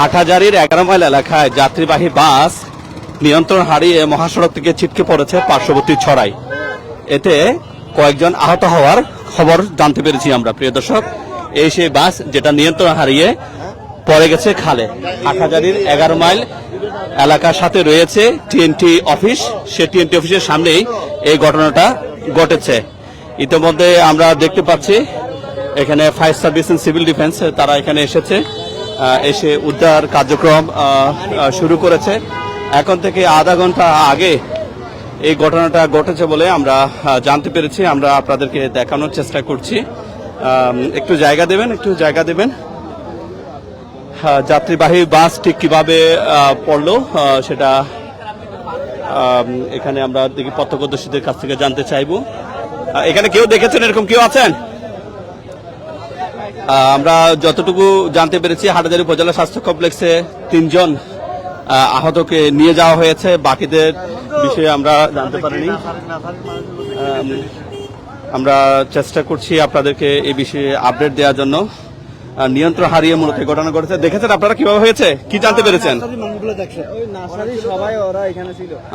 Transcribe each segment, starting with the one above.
হাটহাজারির এগারো মাইল এলাকায় যাত্রীবাহী বাস নিয়ন্ত্রণ হারিয়ে মহাসড়ক থেকে ছিটকে পড়েছে পার্শ্ববর্তী ছড়াই। এতে কয়েকজন আহত হওয়ার খবর জানতে পেরেছি আমরা। প্রিয় দর্শক, এই সেই বাস যেটা নিয়ন্ত্রণ হারিয়ে পড়ে গেছে খালে। হাটহাজারির এগারো মাইল এলাকার সাথে রয়েছে টিএনটি অফিস। সে টিএনটি অফিসের সামনেই এই ঘটনাটা ঘটেছে। ইতিমধ্যে আমরা দেখতে পাচ্ছি, এখানে fire service and civil defence, তারা এখানে এসেছে। এসে উদ্ধার কার্যক্রম শুরু করেছে। এখন থেকে আধা ঘণ্টা আগে এই ঘটনাটা ঘটেছে বলে আমরা জানতে পেরেছি। আমরা আপনাদেরকে দেখানোর চেষ্টা করছি। একটু জায়গা দেবেন, একটু জায়গা দেবেন। যাত্রীবাহী বাস ঠিক কীভাবে পড়ল সেটা এখানে আমরা দেখি প্রত্যক্ষদর্শীদের কাছ থেকে জানতে চাইব। এখানে কেউ দেখেছেন এরকম কেউ আছেন? আমরা যতটুকু জানতে পেরেছি, হাটাজারি উপজেলা স্বাস্থ্য কমপ্লেক্সে তিনজন আহতকে নিয়ে যাওয়া হয়েছে। বাকিদের বিষয়ে আমরা জানতে পারিনি। আমরা চেষ্টা করছি আপনাদেরকে এই বিষয়ে আপডেট দেওয়ার জন্য। নিয়ন্ত্রণ হারিয়ে মূলত ঘটনা ঘটেছে। দেখেছেন আপনারা কীভাবে হয়েছে? কি জানতে পেরেছেন?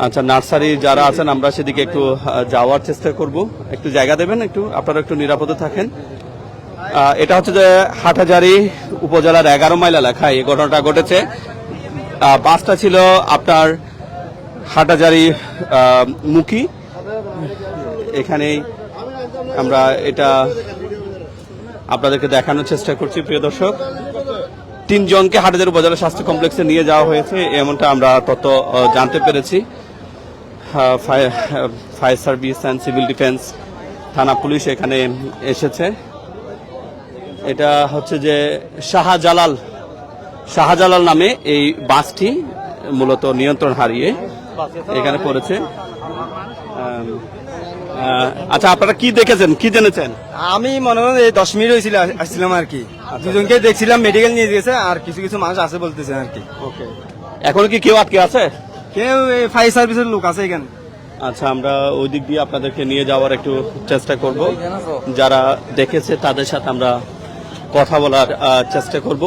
আচ্ছা নার্সারি যারা আছেন, আমরা সেদিকে একটু যাওয়ার চেষ্টা করব। একটু জায়গা দেবেন, একটু, আপনারা একটু নিরাপদে থাকেন। এটা হচ্ছে যে হাটহাজারি উপজেলার এগারো মাইল এলাকায় এই ঘটনাটা ঘটেছে। বাসটা ছিল আপনার হাটাজারি মুখী। এখানেই আমরা এটা আপনাদেরকে দেখানোর চেষ্টা করছি, প্রিয় দর্শক। তিনজনকে হাটহাজারি উপজেলা স্বাস্থ্য কমপ্লেক্সে নিয়ে যাওয়া হয়েছে, এমনটা আমরা তত জানতে পেরেছি। Fire service and civil defence থানা পুলিশ এখানে এসেছে। এটা হচ্ছে যে শাহজালাল শাহজালাল নামে এই বাসটি মূলত নিয়ন্ত্রণ হারিয়ে এখানে পড়েছে। আচ্ছা আপনারা কি দেখেছেন? কি জেনেছেন? আমি মনে হয় এই দশ মিনিট হয়েছিল আস- আসছিলাম আর কি। দুজনকে দেখছিলাম মেডিকেল নিয়ে গেছে আর কিছু কিছু মানুষ আছে বলতেছে আর কি। ওকে। এখন কি কেউ আটকে আছে? কেউ ফায়ার সার্ভিসের লোক আছে এখানে। আচ্ছা আমরা ওই দিক দিয়ে আপনাদেরকে নিয়ে যাওয়ার একটু চেষ্টা করব। যারা দেখেছে তাদের সাথে আমরা কথা বলার চেষ্টা করব।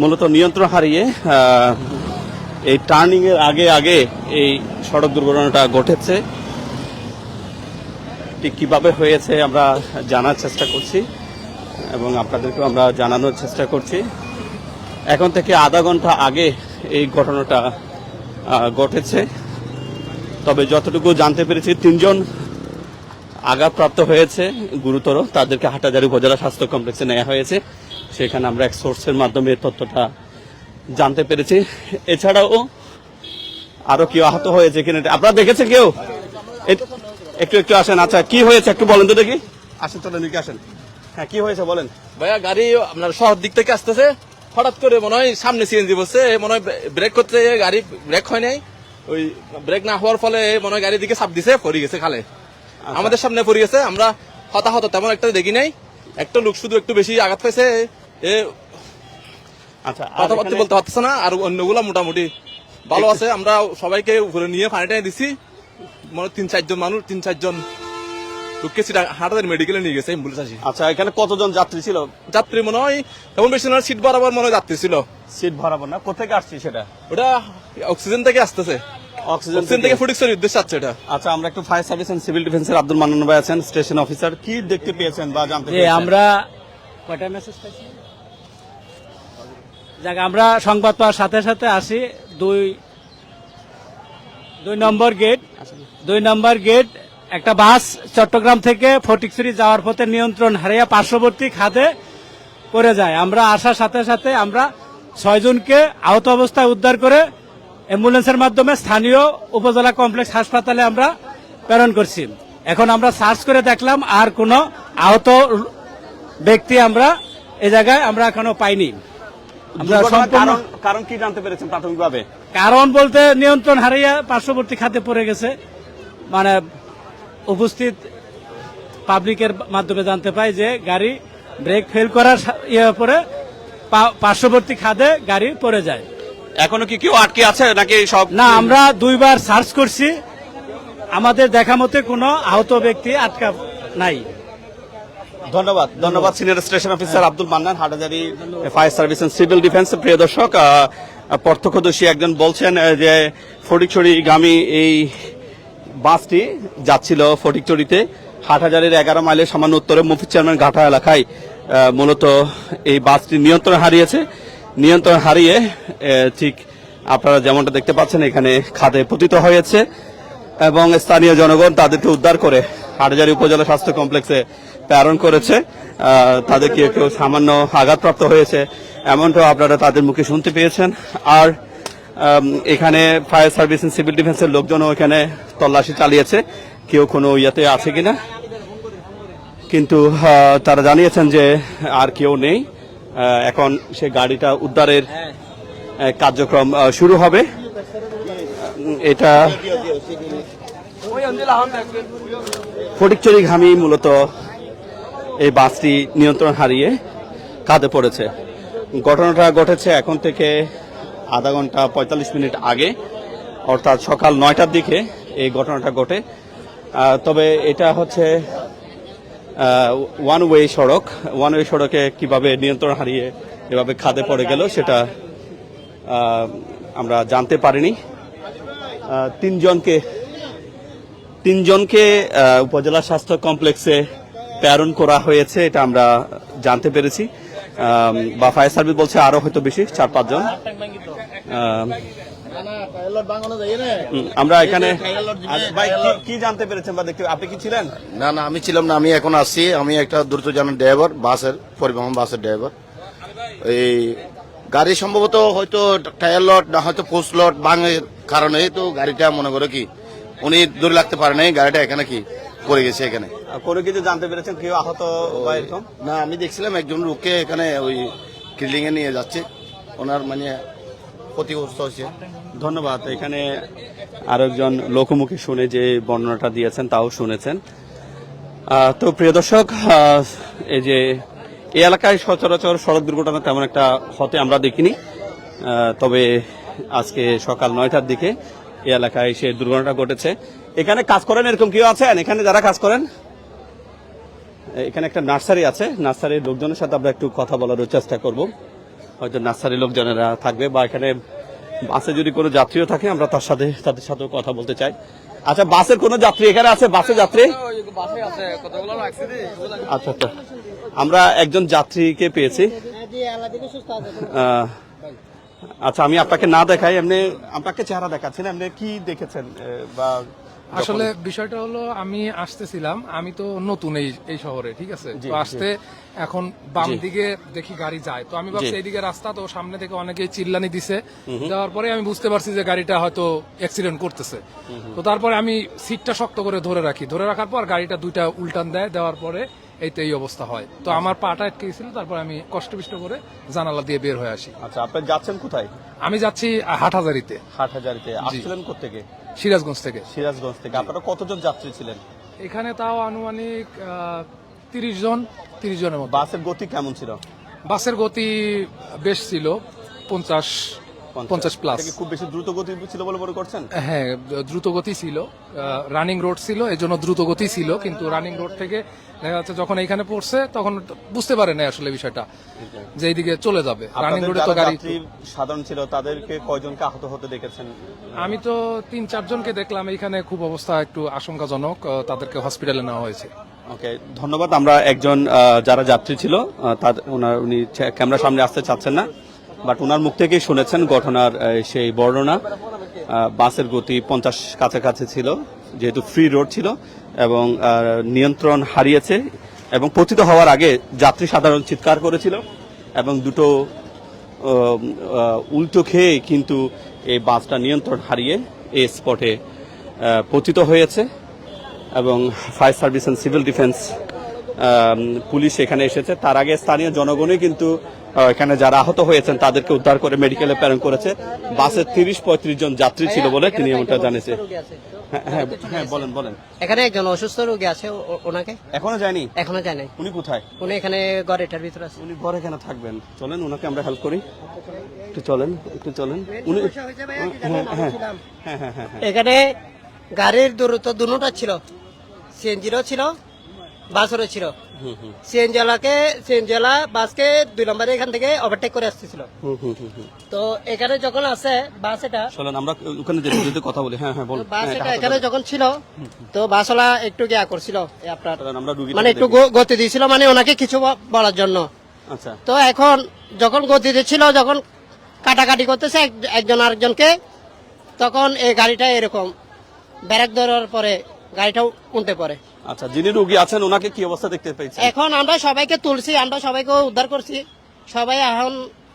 মূলত নিয়ন্ত্রণ হারিয়ে এই টার্নিং এর আগে আগে এই সড়ক দুর্ঘটনাটা ঘটেছে। ঠিক কীভাবে হয়েছে আমরা জানার চেষ্টা করছি এবং আপনাদেরকেও আমরা জানানোর চেষ্টা করছি। এখন থেকে আধা ঘণ্টা আগে এই ঘটনাটা ঘটেছে। তবে যতটুকু জানতে পেরেছি, তিনজন আঘাতপ্রাপ্ত হয়েছে গুরুতর। তাদেরকে হাটাজারি উপজেলা স্বাস্থ্য কমপ্লেক্সে নেওয়া হয়েছে। সেখানে আমরা এক সোর্সের মাধ্যমে এই তথ্যটা জানতে পেরেছি। এছাড়াও আরও কেউ আহত হয়েছে কিনা এটা- আপনারা দেখেছেন কেউ? একটু একটু আসেন। আচ্ছা কি হয়েছে? একটু বলেন তো দেখি। আসেন চলেন এদিকে আসেন। হ্যাঁ কি হয়েছে বলেন? ভাইয়া গাড়ি আপনার শহর দিক থেকে আসতেছে। হঠাৎ করে মনে হয় সামনে সিএনজি বসছে। মনে হয় ব্রেক করতে গাড়ি ব্রেক হয় নাই। ওই ব্রেক না হওয়ার ফলে মনে হয় গাড়ির দিকে চাপ দিছে পড়ে গেছে খালে। আমাদের সামনে পড়ে গেছে আমরা হতাহত তেমন একটা দেখি নাই। একটা লোক শুধু একটু বেশি আঘাত পাইছে এ আচ্ছা কথাবার্তা বলতে পারতেছে না আর অন্যগুলা মোটামুটি ভালো আছে। আমরা সবাইকে উপরে নিয়ে পানি টানি দিছি। মনে তিন চারজন মানুষ তিন চারজন লোককে হাটাদের মেডিকেলে নিয়ে গেছে অ্যাম্বুলেন্স আসি। আচ্ছা এখানে কতজন যাত্রী ছিল? যাত্রী মনে হয় তেমন বেশি না সিট বরাবর মনে হয় যাত্রী ছিল। সিট না কোথেকে আসছি সেটা? ওটা অক্সিজেন থেকে আসতেছে। অক্সিজেন থেকে। ফুটিক্সের উদ্দেশ্যে আসছে এটা। আচ্ছা আমরা একটু ফায়ার সার্ভিস এন্ড সিভিল ডিফেন্সের আব্দুল মান্নান ভাই আছেন স্টেশন অফিসার কি দেখতে পেয়েছেন বা জানতে পেরেছেন? আমরা কয়টা মেসেজ পাইছি? যাক আমরা সংবাদ পাওয়ার সাথে সাথে আসি। দুই দুই নম্বর গেট দুই নম্বর গেট একটা বাস চট্টগ্রাম থেকে ফটিকছড়ি যাওয়ার পথে নিয়ন্ত্রণ হারিয়ে পার্শ্ববর্তী খাদে পড়ে যায়। আমরা আসার সাথে সাথে আমরা ছয়জনকে আহত অবস্থায় উদ্ধার করে অ্যাম্বুলেন্সের মাধ্যমে স্থানীয় উপজেলা কমপ্লেক্স হাসপাতালে আমরা প্রেরণ করছি। এখন আমরা সার্চ করে দেখলাম আর কোনো আহত ব্যক্তি আমরা এ জায়গায় আমরা এখনও পাইনি। কারণ কারণ কি জানতে পেরেছেন প্রাথমিকভাবে? কারণ বলতে নিয়ন্ত্রণ হারিয়ে পার্শ্ববর্তী খাতে পড়ে গেছে। মানে উপস্থিত পাবলিকের মাধ্যমে জানতে পাই যে গাড়ি ব্রেক ফেল করার ইয়ে পরে পার্শ্ববর্তী খাদে গাড়ি পড়ে যায়। এখনও কি কেউ আটকে আছে নাকি সব না আমরা দুইবার সার্চ করছি। আমাদের দেখা মতে কোনো আহত ব্যক্তি আটকা নাই। ধন্যবাদ। ধন্যবাদ senior station officer Abdul Mannan Hathazari fire service and civil defence প্রিয় দর্শক প্রত্যক্ষদর্শী একজন বলছেন যে ফটিকছড়ি গামী এই বাসটি যাচ্ছিল ফটিকচুরিতে হাটহাজারের এগারো মাইলের সামান্য উত্তরে মুফিদ চেয়ারম্যান ঘাটা এলাকায় মূলত এই বাসটি নিয়ন্ত্রণ হারিয়েছে। নিয়ন্ত্রণ হারিয়ে ঠিক আপনারা যেমনটা দেখতে পাচ্ছেন, এখানে খাদে পতিত হয়েছে এবং স্থানীয় জনগণ তাদেরকে উদ্ধার করে হাটজারি উপজেলা স্বাস্থ্য কমপ্লেক্সে প্রেরণ করেছে। তাদেরকে কেউ সামান্য আঘাতপ্রাপ্ত হয়েছে, এমনটাও আপনারা তাদের মুখে শুনতে পেয়েছেন। আর এখানে ফায়ার সার্ভিস এন্ড সিভিল ডিফেন্সের লোকজনও এখানে তল্লাশি চালিয়েছে। কেউ কোনো ইয়াতে আছে কিনা? কিন্তু তারা জানিয়েছেন যে আর কেউ নেই। এখন সে গাড়িটা উদ্ধারের কার্যক্রম শুরু হবে। এটা ফটিকচুরি ঘামি মূলত এই বাসটি নিয়ন্ত্রণ হারিয়ে কাঁধে পড়েছে। ঘটনাটা ঘটেছে এখন থেকে আধা ঘণ্টা পঁয়তাল্লিশ মিনিট আগে অর্থাৎ সকাল নয়টার দিকে এই ঘটনাটা ঘটে। তবে এটা হচ্ছে ওয়ান ওয়ে সড়ক ওয়ান ওয়ে সড়কে কীভাবে নিয়ন্ত্রণ হারিয়ে এভাবে খাদে পড়ে গেল সেটা আমরা জানতে পারিনি। তিনজনকে তিনজনকে উপজেলা স্বাস্থ্য কমপ্লেক্সে প্রেরণ করা হয়েছে, এটা আমরা জানতে পেরেছি। বা ফায়ার সার্ভিস বলছে আরও হয়তো বেশি, চার পাঁচজন। আমরা এখানে ভাই কি- কি জানতে পেরেছেন বা দেখতে আপনি কি ছিলেন? না না আমি ছিলাম না আমি এখন আসছি আমি একটা দ্রুত দ্রুতযানের ড্রাইভার বাসের পরিবহন বাসের ড্রাইভার এই গাড়ি সম্ভবত হয়তো টায়ার লট না হয়তো পোস্ট লট ভাঙের কারণে তো গাড়িটা মনে করে কি উনি দূরে লাগতে পারে নাই গাড়িটা এখানে কি পড়ে গেছে এখানে। কোনো কিছু জানতে পেরেছেন? কেউ আহত না আমি দেখছিলাম একজন লোককে এখানে ওই ক্লিনিং এ নিয়ে যাচ্ছে। ওনার মানে ক্ষতিগ্রস্ত হয়েছে। ধন্যবাদ। এখানে আরেকজন লোকমুখে শুনে যে বর্ণনাটা দিয়েছেন, তাও শুনেছেন। তো প্রিয় দর্শক এই যে এই এলাকায় সচরাচর সড়ক দুর্ঘটনা তেমন একটা হতে আমরা দেখিনি। তবে আজকে সকাল নয়টার দিকে এই এলাকায় সে দুর্ঘটনাটা ঘটেছে। এখানে কাজ করেন এরকম কেউ আছেন? এখানে যারা কাজ করেন? এখানে একটা নার্সারি আছে। নার্সারির লোকজনের সাথে আমরা একটু কথা বলার চেষ্টা করব। হয়তো নার্সারি লোকজনেরা থাকবে বা এখানে বাসে যদি কোনো যাত্রীও থাকে, আমরা তার সাথে, তাদের সাথেও কথা বলতে চাই। আচ্ছা বাসের কোনো যাত্রী এখানে আছে? বাসে যাত্রী? আচ্ছা আচ্ছা। আমরা একজন যাত্রীকে পেয়েছি। আচ্ছা আমি আপনাকে না দেখাই, এমনি আপনাকে চেহারা দেখাচ্ছেন এমনি কি দেখেছেন বা আসলে বিষয়টা হলো আমি আসতেছিলাম আমি তো নতুন এই এই শহরে ঠিক আছে? তো আসতে এখন বাম দিকে দেখি গাড়ি যায়। তো আমি ভাবছি এইদিকে রাস্তা তো সামনে থেকে অনেকেই চিল্লানি দিছে। দেওয়ার পরে আমি বুঝতে পারছি যে গাড়িটা হয়তো অ্যাক্সিডেন্ট করতেছে। তো তারপরে আমি সিটটা শক্ত করে ধরে রাখি। ধরে রাখার পর গাড়িটা দুইটা উল্টান দেয় দেওয়ার পরে এই তো এই অবস্থা হয়। তো আমার পাটা আটকে গেছিল তারপর আমি কষ্ট বিষ্ট করে জানালা দিয়ে বের হয়ে আসি। আচ্ছা আপনি যাচ্ছেন কোথায়? আমি যাচ্ছি হাটহাজারিতে। হাট হাজারিতে আসছিলেন কোথেকে সিরাজগঞ্জ থেকে। সিরাজগঞ্জ থেকে। আপনারা কতজন যাত্রী ছিলেন? এখানে তাও আনুমানিক তিরিশ জন তিরিশ জনের মতো। বাসের গতি কেমন ছিল? বাসের গতি বেশ ছিল পঞ্চাশ পঞ্চাশ। প্লাস খুব বেশি দ্রুত গতি ছিল বলে মনে করছেন? হ্যাঁ দ্রুত গতি ছিল রানিং রোড ছিল এই জন্য দ্রুত গতি ছিল কিন্তু রানিং রোড থেকে দেখা যাচ্ছে যখন এইখানে পড়ছে তখন বুঝতে পারে না আসলে বিষয়টা যে এইদিকে চলে যাবে। রানিং রোডে তো গাড়ি সাধারণ ছিল তাদেরকে কয়জনকে আহত হতে দেখেছেন? আমি তো তিন চারজনকে দেখলাম এইখানে খুব অবস্থা একটু আশঙ্কাজনক তাদেরকে হসপিটালে নেওয়া হয়েছে। ওকে ধন্যবাদ। আমরা একজন যারা যাত্রী ছিল তার উনি ক্যামেরার সামনে আসতে চাচ্ছেন না। বাট ওনার মুখ থেকেই শুনেছেন ঘটনার সেই বর্ণনা। বাসের গতি পঞ্চাশ কাছাকাছি ছিল, যেহেতু ফ্রি রোড ছিল, এবং নিয়ন্ত্রণ হারিয়েছে, এবং পতিত হওয়ার আগে যাত্রী সাধারণ চিৎকার করেছিল, এবং দুটো উল্টো খেয়ে কিন্তু এই বাসটা নিয়ন্ত্রণ হারিয়ে এই স্পটে পতিত হয়েছে, এবং fire service and civil defence police এখানে এসেছে। তার আগে স্থানীয় জনগণই কিন্তু এখানে যারা আহত হয়েছেন তাদেরকে উদ্ধার করে মেডিকেলে প্রেরণ করেছে। বাসে তিরিশ পঁয়ত্রিশ জন যাত্রী ছিল বলে তিনি এমনটা জানিয়েছে। হ্যাঁ হ্যাঁ হ্যাঁ বলেন বলেন। এখানে একজন অসুস্থ রোগী আছে ও- ও- ওনাকে? এখনও যায়নি? এখনও যায় নাই উনি কোথায়? উনি এখানে ঘরেটার ভিতরে আছে। উনি ঘরে কেন থাকবেন? চলেন ওনাকে আমরা হেল্প করি। একটু চলেন একটু চলেন। উনি হ্যাঁ হ্যাঁ এখানে গাড়ির দূরত্ব দুটা ছিল। সিএনজিরও ছিল বাসেরও ছিল। সিএনজেলাকে সিএনজেলা বাসকে দুই নম্বরে এখান থেকে ওভারটেক করে আসতেছিল। তো এখানে যখন আছে বাস এটা চলেন আমরা ওখানে যেতে কথা বলি। হ্যাঁ হ্যাঁ বাস হ্যাঁ, এটা এখানে যখন ছিল তো বাসওয়ালা একটু গিয়া করছিল আপনার। মানে একটু গতি দিয়েছিল মানে ওনাকে কিছু বলার জন্য। আচ্ছা। তো এখন যখন গতি দিচ্ছিল যখন কাটাকাটি করতেছে একজন আরেকজনকে তখন এই গাড়িটা এরকম ব্যারাক ধরার পরে গাড়িটাও উল্টে পড়ে আচ্ছা যিনি রুগী আছেন ওনাকে কি অবস্থা দেখতে পেয়েছেন? এখন আমরা সবাইকে তুলছি আমরা সবাইকে উদ্ধার করছি। সবাই এখন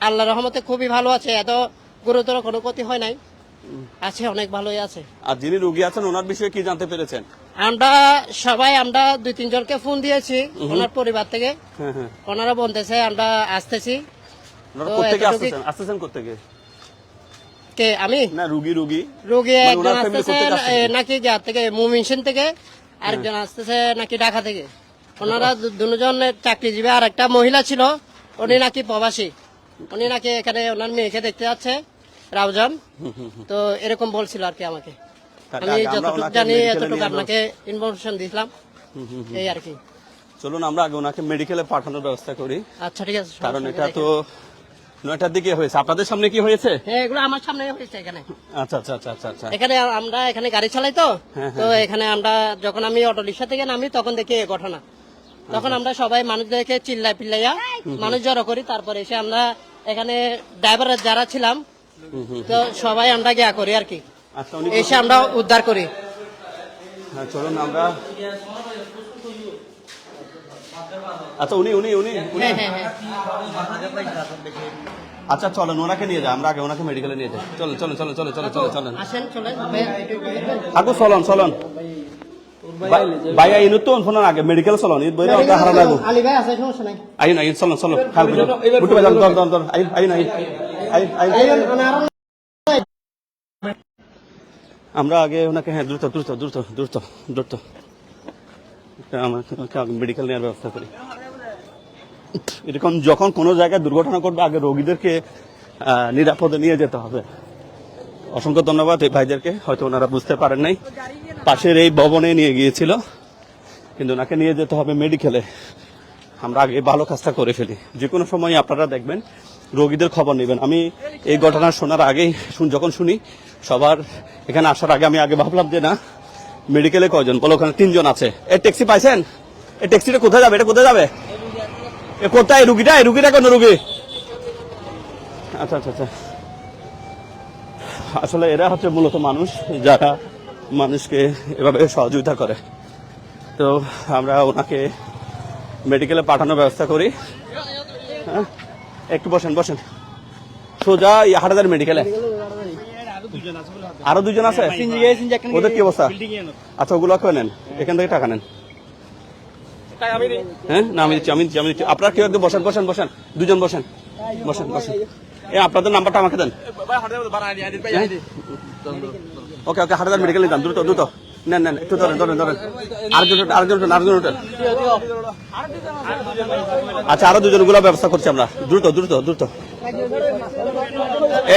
আল্লাহ রহমতে খুবই ভালো আছে এত গুরুতর কোনো ক্ষতি হয় নাই। আছে অনেক ভালোই আছে। আর যিনি রুগী আছেন ওনার বিষয়ে কি জানতে পেরেছেন? আমরা সবাই আমরা দুই তিনজনকে ফোন দিয়েছি ওনার পরিবার থেকে। হ্যাঁ হ্যাঁ। ওনারা বলতেছে আমরা আসতেছি। আসতেছেন? কোথেকে কে আমি? না রুগী রুগী। রোগী মানে একজন আসতেছে নাকি যা থেকে মুমিনসিন থেকে? আরেকজন আসতেছে নাকি ঢাকা থেকে? ওনারা দুজন চাকরিজীবী আর একটা মহিলা ছিল উনি নাকি প্রবাসী। উনি নাকি এখানে ওনার মেয়েকে দেখতে যাচ্ছে রাউজান। তো এরকম বলছিল আর কি আমাকে। আমি যতটুকু জানি এতটুকু আপনাকে ইনফরমেশন দিলাম এই আর কি। চলুন আমরা আগে ওনাকে মেডিকেলে পাঠানোর ব্যবস্থা করি। আচ্ছা ঠিক আছে কারণ এটা তো নয়টার দিকে হয়েছে। আপনাদের সামনে কি হয়েছে? হ্যাঁ এগুলো আমার সামনে হয়েছে এখানে। আচ্ছা আচ্ছা আচ্ছা এখানে আমরা এখানে গাড়ি চালাই তো। হ্যাঁ, তো এখানে আমরা যখন আমি অটো রিক্সা থেকে নামি তখন দেখি এই ঘটনা। তখন আমরা সবাই মানুষদেরকে চিল্লাই পিল্লাইয়া মানুষ জড়ো করি। তারপরে এসে আমরা এখানে ড্রাইভার যারা ছিলাম তো সবাই আমরা গিয়া করি আর কি। এসে আমরা উদ্ধার করি। হ্যাঁ চলুন আমরা আচ্ছা উনি উনি উনি উনি। হ্যাঁ হ্যাঁ। হ্যাঁ আচ্ছা চলেন ওনাকে নিয়ে যাই আমরা আগে ওনাকে মেডিকেলে নিয়ে যাই। চলেন চলেন। চলেন চলেন চলেন। চলেন চলেন আগু চলন চলন ভাইয়া আগে মেডিকেল চলন। ঈদ বইরা ওটা হারা লাগু আলী ভাই আছে সমস্যা নাই। আইন আইন চলন খাল বুঝো বুটু আইন আইন আইন। আইন আইন। আইন, আরও আমরা আগে ওনাকে হ্যাঁ দ্রুত দ্রুত দ্রুত দ্রুত দ্রুত। আমাকে মেডিকেল নেওয়ার ব্যবস্থা করি। এরকম যখন কোনো জায়গায় দুর্ঘটনা ঘটবে, আগে রোগীদেরকে নিরাপদে নিয়ে যেতে হবে। অসংখ্য ধন্যবাদ এই ভাইদেরকে, হয়তো ওনারা বুঝতে পারেন নাই। পাশের এই ভবনে নিয়ে গিয়েছিল, কিন্তু ওনাকে নিয়ে যেতে হবে মেডিকেলে। আমরা আগে ভালো কাজটা করে ফেলি। যে কোনো সময় আপনারা দেখবেন, রোগীদের খবর নেবেন। আমি এই ঘটনা শোনার আগেই যখন শুনি, সবার এখানে আসার আগে আমি আগে ভাবলাম যে না মেডিকেলে কয়জন? বলো ওখানে তিনজন আছে। এ ট্যাক্সি পাইছেন? এই ট্যাক্সিটা কোথায় যাবে? এটা কোথায় যাবে? এ কোথায়? রুগীটা? এই রুগীটা কোন রুগী? আচ্ছা আচ্ছা আচ্ছা। আসলে এরা হচ্ছে মূলত মানুষ যারা মানুষকে এভাবে সহযোগিতা করে। তো আমরা ওনাকে মেডিকেলে পাঠানোর ব্যবস্থা করি। হ্যাঁ? একটু বসেন বসেন। সোজা হাটাদার মেডিকেলে। আরও দুজন আছে? ওদের কি অবস্থা? আচ্ছা ওগুলো নেন। এখান থেকে টাকা নেন। হ্যাঁ? না আমি দিচ্ছি আমি দিচ্ছি আমি দিচ্ছি। আপনার কেউ একদম বসেন বসেন বসেন। দুজন বসেন। বসেন বসেন। এ আপনাদের নাম্বারটা আমাকে দেন। ওকে ওকে হাটাদার মেডিকেলে যান দ্রুত দ্রুত। নেন নেন একটু ধরেন ধরেন ধরেন। আরেকজন আরেকজন উঠেন, আরেকজন উঠেন। আচ্ছা আরও দুজনগুলো ব্যবস্থা করছি আমরা। দ্রুত দ্রুত দ্রুত।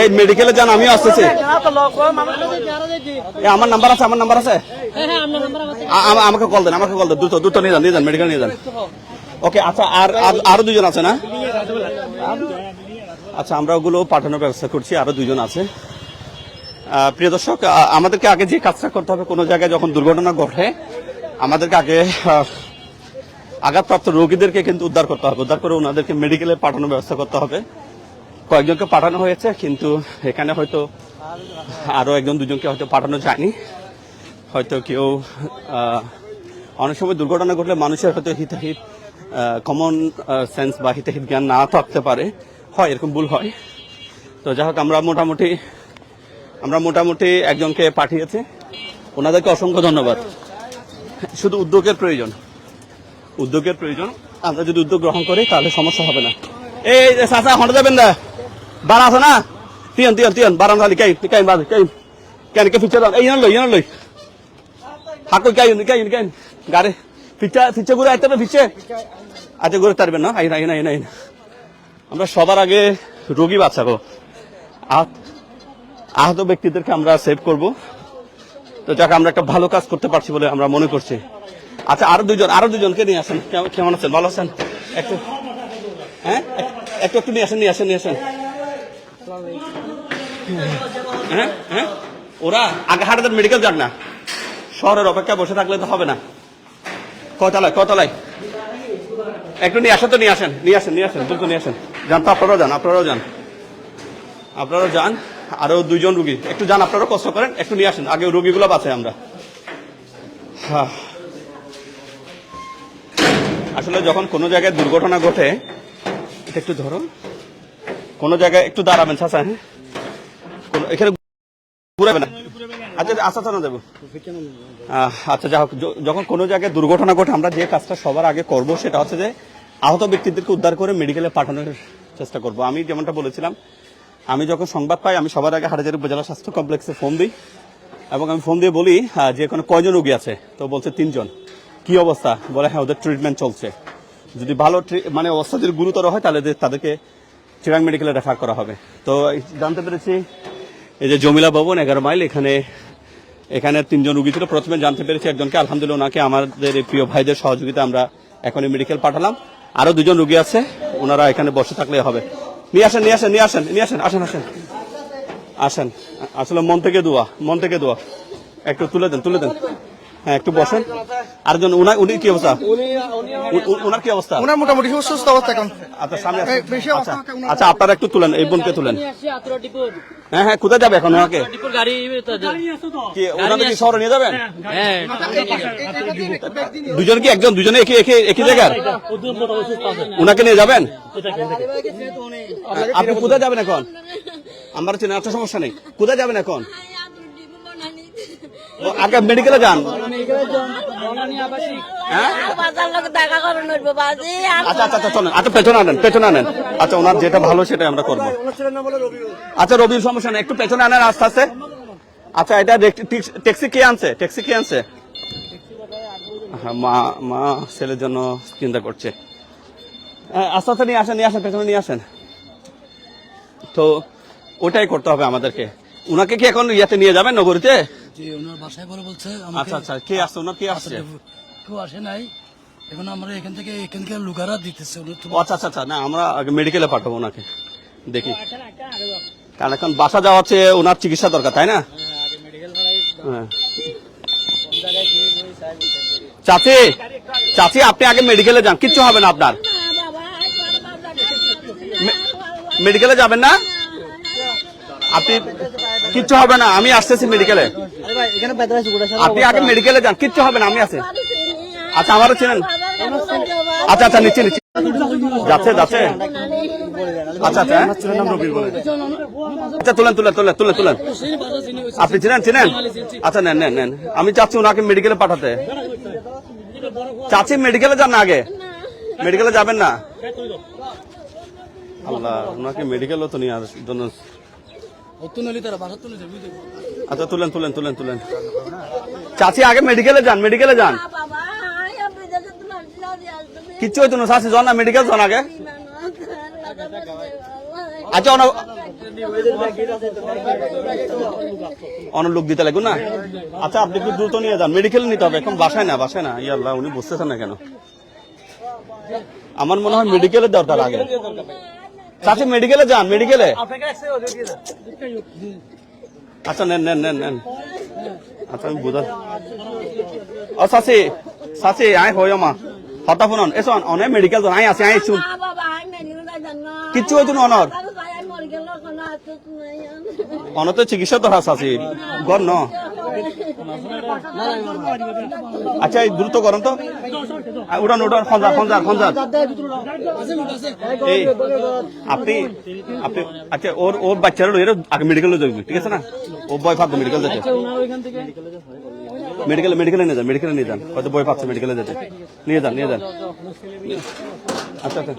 এই মেডিকেলে যান, আমিও আসতেছি। আমার নাম্বার আছে, আমার নাম্বার আছে? আমা- আমাকে কল দেন, আমাকে কল দেন। দ্রুত দ্রুত নিয়ে যান নিয়ে যান মেডিকেল নিয়ে যান। ওকে আচ্ছা আর, আর- দুজন আছে না? আচ্ছা আমরা ওগুলো পাঠানোর ব্যবস্থা করছি, আরও দুজন আছে। প্রিয় দর্শক আমাদেরকে আগে যে কাজটা করতে হবে, কোনো জায়গায় যখন দুর্ঘটনা ঘটে, আমাদেরকে আগে আঘাতপ্রাপ্ত রোগীদেরকে কিন্তু উদ্ধার করতে হবে। উদ্ধার করে ওনাদেরকে মেডিকেলে পাঠানোর ব্যবস্থা করতে হবে। কয়েকজনকে পাঠানো হয়েছে, কিন্তু এখানে হয়তো আরও একজন, দুজনকে হয়তো পাঠানো যায়নি। হয়তো কেউ অনেক সময় দুর্ঘটনা ঘটলে মানুষের হয়তো হিতাহিত কমন সেন্স বা হিতাহিত জ্ঞান না থাকতে পারে। হয়, এরকম ভুল হয়। তো যাই হোক, আমরা মোটামুটি আমরা মোটামুটি একজনকে পাঠিয়েছি। ওনাদেরকে অসংখ্য ধন্যবাদ। শুধু উদ্যোগের প্রয়োজন। উদ্যোগের প্রয়োজন। আমরা যদি উদ্যোগ গ্রহণ করি, তাহলে সমস্যা হবে না। এই চাচা হন্ডা যাবেন না। বারা আছে না তিয়ান তিয়ান তিয়ান বারান খালি কাই কাই বাজ কাই কেন কে ফিচার এই ইয়ান লই লই হাকু কাই কাই কাই গাড়ি ফিচা ফিচা ঘুরে আইতে ফিচে আচ্ছা ঘুরে তারবেন না আইন আইন আইন আইন আমরা সবার আগে রোগী বাঁচাবো। আহত ব্যক্তিদেরকে আমরা সেভ করব। তো যাকে, আমরা একটা ভালো কাজ করতে পারছি বলে আমরা মনে করছি। আচ্ছা আরও দুজন, আরও দুজনকে নিয়ে আসেন। কেমন- আছেন? ভালো আছেন? একটু হ্যাঁ? এক- একটু একটু নিয়ে আসেন নিয়ে আসেন নিয়ে আসেন। হ্যাঁ? হ্যাঁ? ওরা আগে হাটাদের মেডিকেল যাক না। শহরের অপেক্ষা বসে থাকলে তো হবে না। কতলায় কতলায় একটু নিয়ে আসেন তো নিয়ে আসেন নিয়ে আসেন নিয়ে আসেন দ্রুত নিয়ে আসেন। যান তো আপনারাও যান আপনারাও যান। আপনারাও যান আরও দুইজন রুগী। একটু যান আপনারাও কষ্ট করেন একটু নিয়ে আসেন। আগে রুগীগুলো বাঁচে আমরা। হ্যাঁ। আসলে যখন কোনো জায়গায় দুর্ঘটনা ঘটে এটা একটু ধরো কোনো জায়গায় একটু দাঁড়াবেন চাচা হ্যাঁ এখানে ঘুরাবে না। আচ্ছা আচ্ছা আচ্ছা না দেবো আচ্ছা যা হোক যখন কোনো জায়গায় দুর্ঘটনা ঘটে, আমরা যে কাজটা সবার আগে করব সেটা হচ্ছে যে আহত ব্যক্তিদেরকে উদ্ধার করে মেডিকেলে পাঠানোর চেষ্টা করব। আমি যেমনটা বলেছিলাম, আমি যখন সংবাদ পাই, আমি সবার আগে হাটাজারি উপজেলা স্বাস্থ্য কমপ্লেক্সে ফোন দিই এবং আমি ফোন দিয়ে বলি যে এখানে কয়জন রোগী আছে? তো বলছে তিনজন। কি অবস্থা? বলে হ্যাঁ ওদের ট্রিটমেন্ট চলছে। যদি ভালো মানে অবস্থা যদি গুরুতর হয়, তাহলে তাদেরকে চিরাং মেডিকেলে রেফার করা হবে। তো জানতে পেরেছি, এই যে জমিলা ভবন, এগারো মাইল, এখানে এখানে তিনজন রুগী ছিল। প্রথমে জানতে পেরেছি একজনকে, আলহামদুলিল্লাহ ওনাকে আমাদের প্রিয় ভাইদের সহযোগিতা আমরা এখনই মেডিকেল পাঠালাম। আরও দুজন রুগী আছে, ওনারা এখানে বসে থাকলে হবে। নিয়ে আসেন নিয়ে আসেন নিয়ে আসেন নিয়ে আসেন আসেন আসেন। আসেন, আসলে মন থেকে দোয়া, মন থেকে দোয়া। একটু তুলে দেন তুলে দেন। হ্যাঁ একটু বসেন। উনার উনি কি অবস্থা? কি অবস্থা? ওনার মোটামুটি সুস্থ অবস্থা এখন। আচ্ছা সামনে আচ্ছা আচ্ছা আপনারা একটু তুলেন এই বোনকে তুলেন। হ্যাঁ হ্যাঁ কোথায় যাবে এখন ওনাকে? কি ওনাকে কি শহরে নিয়ে যাবেন? দুজন কি একজন দুজনে একই একই একই জায়গার? ওনাকে নিয়ে যাবেন? আপনি কোথায় যাবেন এখন? আমার চিনা একটা সমস্যা নেই। কোথায় যাবেন এখন? আগে মেডিকেলে যান। হ্যাঁ? আচ্ছা আচ্ছা আচ্ছা আচ্ছা পেছনে আনেন পেছনে আনেন। আচ্ছা ওনার যেটা ভালো আমরা আচ্ছা একটু পেছনে আনেন আস্তে আস্তে। আচ্ছা ট্যাক্সি কে আনছে? ট্যাক্সি কে আনছে? হ্যাঁ, মা মা ছেলের জন্য চিন্তা করছে। হ্যাঁ, আস্তে আস্তে নিয়ে আসেন নিয়ে আসেন পেছনে নিয়ে আসেন। তো ওটাই করতে হবে আমাদেরকে। উনাকে কি এখন ইয়াতে নিয়ে যাবেন নগরীতে? জি ওনার বাসায় বলে বলছে আচ্ছা আচ্ছা কে আসছে? ওনার কে আসছে? কেউ আসে নাই। এখন আমরা এখান থেকে এখান থেকে দিতেছে উনি তো ও আচ্ছা আচ্ছা আচ্ছা না আমরা আগে মেডিকেলে পাঠাবো ওনাকে। দেখি। কারণ এখন বাসা যাওয়া হচ্ছে ওনার চিকিৎসা দরকার তাই না? হ্যাঁ। চাচি চাচি আপনি আগে মেডিকেলে যান কিচ্ছু হবে না আপনার। মেডিকেলে যাবেন না? আপনি কিচ্ছু হবে না আমি আসতেছি মেডিকেলে আপনি আগে মেডিকেলে যান কিচ্ছু হবে না আমি আছি। আচ্ছা আমারও চিনেন আচ্ছা আচ্ছা নিচে নিচে যাচ্ছে যাচ্ছে। আচ্ছা আচ্ছা হ্যাঁ? আচ্ছা তুলেন তুলেন তুলেন তুলেন তুলেন। আপনি চিনেন চিনেন আচ্ছা নেন নেন নেন। আমি চাচ্ছি ওনাকে মেডিকেলে পাঠাতে। চাচ্ছি মেডিকেলে যান না আগে। মেডিকেলে যাবেন না। আল্লাহ ওনাকে মেডিকেলও তো নিয়ে আসার জন্য আচ্ছা তুলেন তুলেন তুলেন তুলেন। চাচি, আগে মেডিকেলে যান মেডিকেলে যান। কিচ্ছু হইতো না, চাচি, যান না মেডিকেল যান আগে। আচ্ছা অন অন লোক দিতে লাগবে না? আচ্ছা আপনি একটু দ্রুত নিয়ে যান। মেডিকেল নিতে হবে, এখন বাসায় না বাসায় না। ইয়াল্লাহ উনি বুঝতেছেন না কেন? আমার মনে হয় মেডিকেলের দরকার আগে। চাচি মেডিকেলে যান মেডিকেলে আচ্ছা নেন নেন নেন নেন। আচ্ছা আমি বুঝা ও চাচি চাচি আই হয় মা হতা ফোন এসো অনেক মেডিকেল জন আই আছে আই শুন কিচ্ছু হইতো না অনর অনত চিকিৎসা তো হাস আছে গর ন? আচ্ছা এই দ্রুত করেন তো। উঠান উঠান খঞ্জার খঞ্জার খঞ্জার এই, আপনি আপনি আচ্ছা ওর ওর বাচ্চারা আগে মেডিকেলে যাবি ঠিক আছে না? ও বয় পাচ্ছে মেডিকেল যেতে মেডিকেল মেডিকেলে নিয়ে যান মেডিকেলে নিয়ে যান। হয়তো বই পাচ্ছে মেডিকেলে যেতে। নিয়ে যান নিয়ে যান। আচ্ছা আচ্ছা।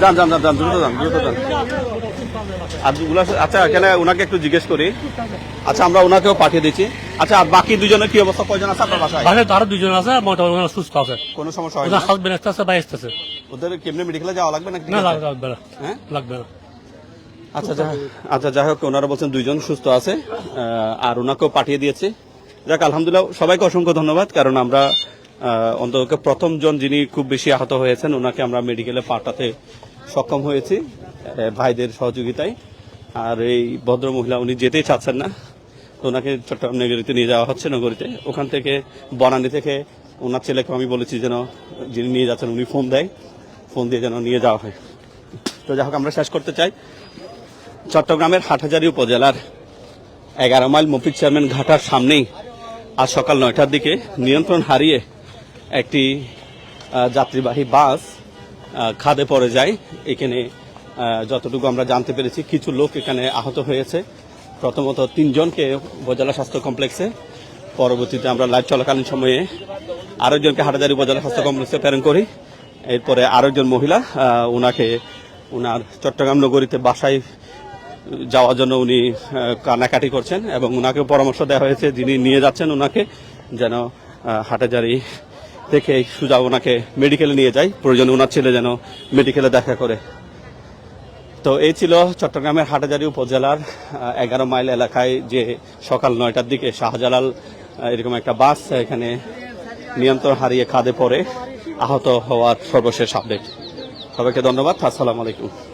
যান যান যান যান দ্রুত যান দ্রুত যান। আচ্ছা এখানে ওনাকে একটু জিজ্ঞেস করি? আচ্ছা আমরা ওনাকেও পাঠিয়ে দিচ্ছি। আচ্ছা আর বাকি দুজনের কি অবস্থা? কয়জন আছে আপনার বাসায়? দুজন আছে মোটামুটি সুস্থ আছে। কোনো সমস্যা হয় না? হাজবেন্ড আসতেছে ভাই আসতেছে ওদের কেমনি মেডিকেলে যাওয়া লাগবে নাকি? না লাগ- লাগবে না। হ্যাঁ? লাগবে না। আচ্ছা আচ্ছা যাই হোক, ওনারা বলছেন দুইজন সুস্থ আছে আর ওনাকেও পাঠিয়ে দিয়েছে। যাক, আলহামদুলিল্লাহ, সবাইকে অসংখ্য ধন্যবাদ, কারণ আমরা অন্তত প্রথম জন যিনি খুব বেশি আহত হয়েছেন, ওনাকে আমরা মেডিকেলে পাঠাতে সক্ষম হয়েছি ভাইদের সহযোগিতায়। আর এই ভদ্র মহিলা, উনি যেতেই চাচ্ছেন না, তো ওনাকে চট্টগ্রাম নগরীতে নিয়ে যাওয়া হচ্ছে, নগরীতে। ওখান থেকে, বনানী থেকে ওনার ছেলেকে আমি বলেছি যেন, যিনি নিয়ে যাচ্ছেন, উনি ফোন দেয়, ফোন দিয়ে যেন নিয়ে যাওয়া হয়। তো যাই হোক, আমরা শেষ করতে চাই। চট্টগ্রামের হাটহাজারী উপজেলার এগারো মাইল মফিজ চেয়ারম্যান ঘাটার সামনেই আজ সকাল নয়টার দিকে নিয়ন্ত্রণ হারিয়ে একটি যাত্রীবাহী বাস খাদে পড়ে যায়। এখানে যতটুকু আমরা জানতে পেরেছি, কিছু লোক এখানে আহত হয়েছে। প্রথমত তিনজনকে উপজেলা স্বাস্থ্য কমপ্লেক্সে, পরবর্তীতে আমরা লাইভ চলাকালীন সময়ে আরও আরেকজনকে হাটাজারি উপজেলা স্বাস্থ্য কমপ্লেক্সে প্রেরণ করি। এরপরে আরেকজন মহিলা ওনাকে ওনার চট্টগ্রাম নগরীতে বাসায় যাওয়ার জন্য উনি কান্নাকাটি করছেন এবং ওনাকে পরামর্শ দেওয়া হয়েছে, যিনি নিয়ে যাচ্ছেন ওনাকে যেন হাটেজারি থেকে সুজা ওনাকে মেডিকেলে নিয়ে যায়। প্রয়োজনে ওনার ছেলে যেন মেডিকেলে দেখা করে। তো এই ছিল চট্টগ্রামের হাটাজারি উপজেলার এগারো মাইল এলাকায় যে সকাল নয়টার দিকে শাহজালাল এরকম একটা বাস এখানে নিয়ন্ত্রণ হারিয়ে খাদে পড়ে আহত হওয়ার সর্বশেষ আপডেট সবাইকে ধন্যবাদ, আসসালামু আলাইকুম।